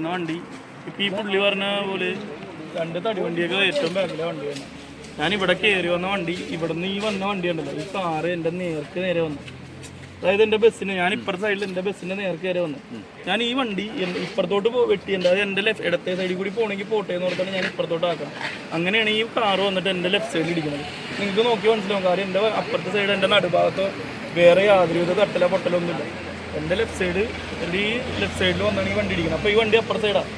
കൊണ്ടുവന്ന വണ്ടി. ഇപ്പം ഈ പുള്ളി പറഞ്ഞ പോലെ രണ്ട് തടി വണ്ടിയൊക്കെ ഏറ്റവും ബാക്കിലെ വണ്ടി തന്നെ. ഞാൻ ഇവിടെ കയറി വന്ന വണ്ടി ഇവിടെ നിന്ന് ഈ വന്ന വണ്ടി ഉണ്ടല്ലോ ഈ കാറ് എന്റെ നേർക്ക് നേരെ വന്നു. അതായത് എന്റെ ബസ്സിന് ഞാൻ ഇപ്പുറത്തെ സൈഡിൽ എന്റെ ബസ്സിന്റെ നേർക്ക് നേരെ വന്നു. ഞാൻ ഈ വണ്ടി ഇപ്പുറത്തോട്ട് വെട്ടി എന്റെ അത് എന്റെ ലെഫ്റ്റ് ഇടത്തെ സൈഡിൽ കൂടി പോകണമെങ്കിൽ പോട്ടെ എന്ന് പറഞ്ഞാൽ ഞാൻ ഇപ്പുറത്തോട്ട് ആക്കണം അങ്ങനെയാണ് ഈ കാറ് വന്നിട്ട് എന്റെ ലെഫ്റ്റ് സൈഡിൽ ഇടിക്കുന്നത് നിങ്ങൾക്ക് നോക്കി മനസ്സിലാവും കാര്യം എന്റെ അപ്പുറത്തെ സൈഡ് എന്റെ നടുഭാഗത്തോ വേറെ യാതൊരുവിധ തട്ടല പൊട്ടലോ ഒന്നുമില്ല. എന്റെ ലെഫ്റ്റ് സൈഡ് എന്റെ ഈ ലെഫ്റ്റ് സൈഡിൽ വന്നാണ് ഈ വണ്ടി ഇടിക്കുന്നത് അപ്പോൾ ഈ വണ്ടി അപ്പുറത്തെ സൈഡാണ്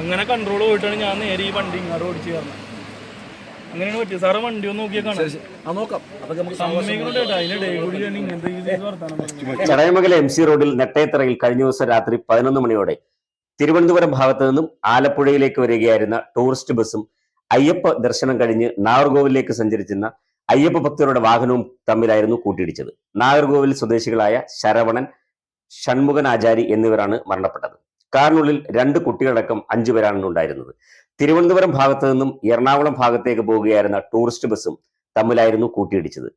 അങ്ങനെ കൺട്രോൾ പോയിട്ടാണ് ഞാൻ നേരെ ഈ വണ്ടി ഇങ്ങോട്ട് ഓടിച്ച് കയറുന്നത്. അങ്ങനെയാണ് പറ്റിയത്. സാറ് വണ്ടി ഒന്ന് നോക്കിയാൽ കാണാം. വർത്താനം എം സി റോഡിൽ നെട്ടയത്തറയിൽ കഴിഞ്ഞ ദിവസം രാത്രി പതിനൊന്ന് മണിയോടെ തിരുവനന്തപുരം ഭാഗത്തു നിന്നും ആലപ്പുഴയിലേക്ക് വരികയായിരുന്ന ടൂറിസ്റ്റ് ബസ്സും അയ്യപ്പ ദർശനം കഴിഞ്ഞ് നാഗർകോവിലേക്ക് സഞ്ചരിച്ചിരുന്ന അയ്യപ്പ ഭക്തരുടെ വാഹനവും തമ്മിലായിരുന്നു കൂട്ടിയിടിച്ചത്. നാഗർകോവിൽ സ്വദേശികളായ ശരവണൻ ഷൺമുഖൻ ആചാരി എന്നിവരാണ് മരണപ്പെട്ടത്. കാറിനുള്ളിൽ രണ്ട് കുട്ടികളടക്കം അഞ്ചു പേരാണ് ഉണ്ടായിരുന്നത്. തിരുവനന്തപുരം ഭാഗത്തു നിന്നും എറണാകുളം ഭാഗത്തേക്ക് പോവുകയായിരുന്ന ടൂറിസ്റ്റ് ബസ്സും തമ്മിലായിരുന്നു കൂട്ടിയിടിച്ചത്.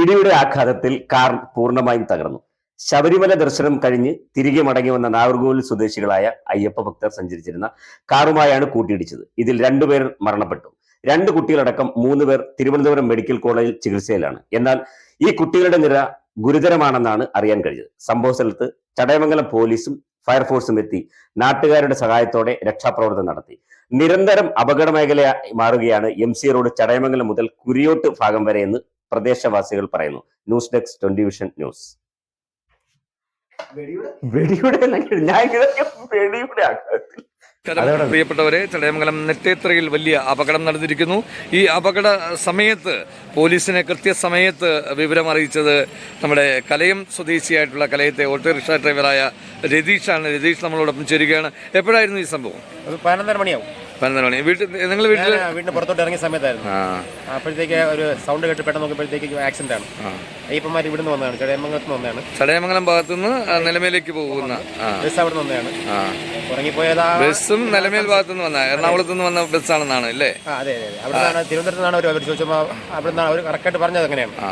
ഇടിയുടെ ആഘാതത്തിൽ കാർ പൂർണമായും തകർന്നു. ശബരിമല ദർശനം കഴിഞ്ഞ് തിരികെ മടങ്ങി വന്ന നാഗർകോവിൽ സ്വദേശികളായ അയ്യപ്പ ഭക്തർ സഞ്ചരിച്ചിരുന്ന കാറുമായാണ് കൂട്ടിയിടിച്ചത്. ഇതിൽ രണ്ടുപേർ മരണപ്പെട്ടു. രണ്ട് കുട്ടികളടക്കം മൂന്ന് പേർ തിരുവനന്തപുരം മെഡിക്കൽ കോളേജിൽ ചികിത്സയിലാണ്. എന്നാൽ ഈ കുട്ടികളുടെ നില ഗുരുതരമാണെന്നാണ് അറിയാൻ കഴിഞ്ഞത് സംഭവ സ്ഥലത്ത് ചടയമംഗലം പോലീസും ഫയർഫോഴ്സും എത്തി നാട്ടുകാരുടെ സഹായത്തോടെ രക്ഷാപ്രവർത്തനം നടത്തി. നിരന്തരം അപകട മേഖലയായി മാറുകയാണ് എം സി റോഡ് ചടയമംഗലം മുതൽ കുരിയോട്ട് ഭാഗം വരെ എന്ന് പ്രദേശവാസികൾ പറയുന്നു. News desk twenty vision news. വെടിയുടെ ഞാൻ ഇതൊക്കെ വെടിയുടെ ആഘാതത്തിൽ. പ്രിയപ്പെട്ടവരെ ചടയമംഗലം നെറ്റേത്രയിൽ വലിയ അപകടം നടന്നിരിക്കുന്നു. ഈ അപകട സമയത്ത് പോലീസിനെ കൃത്യസമയത്ത് വിവരം അറിയിച്ചത് നമ്മുടെ കലയം സ്വദേശിയായിട്ടുള്ള കലയത്തെ ഓട്ടോറിക്ഷ ഡ്രൈവറായ രതീഷാണ്. രതീഷ് നമ്മളോടൊപ്പം ചേരുകയാണ്. എപ്പോഴായിരുന്നു ഈ സംഭവം? പതിനൊന്നര മണിയാവും. പതിനൊന്ന് മണി വീട്ടിൽ നിങ്ങൾ വീട്ടിൽ ഞാൻ വീടിന് പുറത്തോട്ട് ഇറങ്ങിയ സമയത്തായിരുന്നു. ആ. അപ്പോഴത്തേക്ക് ഒരു സൗണ്ട് കേട്ട് പെട്ടെന്ന് നോക്കിയപ്പോഴത്തേക്ക് ആക്സിഡന്റ് ആണ്. അയ്യപ്പന്മാർ ഇവിടുന്ന് വന്നതാണ് ചടയമംഗലത്ത് നിന്ന് വന്നതാണ് ചടയമംഗലം ഭാഗത്തുനിന്ന് നിലമേലേക്ക് പോകുന്ന ആ. ബസ് അവിടെ നിന്ന് വന്നതാണ് ആ. ഉറങ്ങിപ്പോയതാ ബസ്സും നിലമേൽ ഭാഗത്തുനിന്ന് വന്ന എറണാകുളത്ത് നിന്ന് വന്ന ബസ്സാണെന്നാണ് അല്ലേ? ആ അതെ അതെ അതെ. അവിടെ നിന്നാണ് തിരുവനന്തപുരത്ത് നിന്നാണ് അവർ അവർ ചോദിച്ചപ്പോൾ അവിടെ നിന്നാണ് അവർ കറക്റ്റായിട്ട് പറഞ്ഞത് അങ്ങനെയാണ് ആ.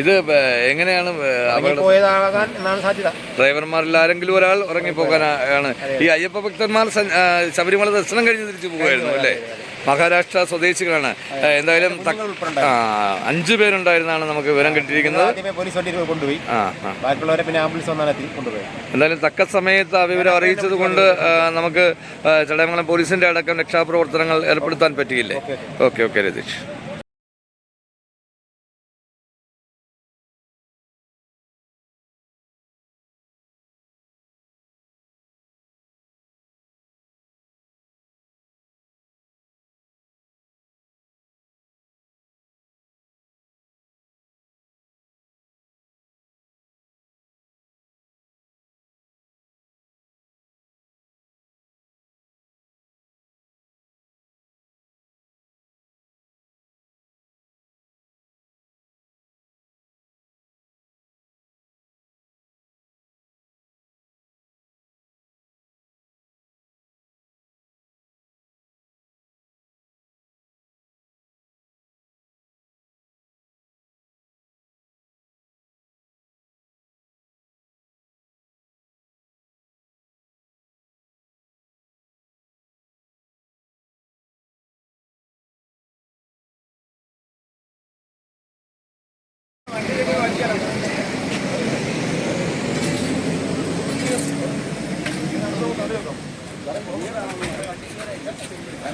ഇത് എങ്ങനെയാണ് അപകടം എന്നാണ് സാധ്യത. ഡ്രൈവർമാരിൽ ആരെങ്കിലും ഒരാൾ ഉറങ്ങിപ്പോകാനാണ് ഈ അയ്യപ്പ ഭക്തന്മാർ ശബരിമല ദർശനം കഴിഞ്ഞ് തിരിച്ചു പോകുമായിരുന്നു അല്ലേ? മഹാരാഷ്ട്ര സ്വദേശികളാണ്. എന്തായാലും അഞ്ചു പേരുണ്ടായിരുന്നാണ് നമുക്ക് വിവരം കിട്ടിയിരിക്കുന്നത്. കൊണ്ടുപോയി. ബാക്കിയുള്ളവരെ പിന്നെ ആംബുലൻസ് എന്തായാലും തക്ക സമയത്ത് ആ വിവരം അറിയിച്ചത് കൊണ്ട് നമുക്ക് ചടയമംഗലം പോലീസിന്റെ അടക്കം രക്ഷാപ്രവർത്തനങ്ങൾ ഏർപ്പെടുത്താൻ പറ്റിയില്ലേ? Okay okay Ratheesh.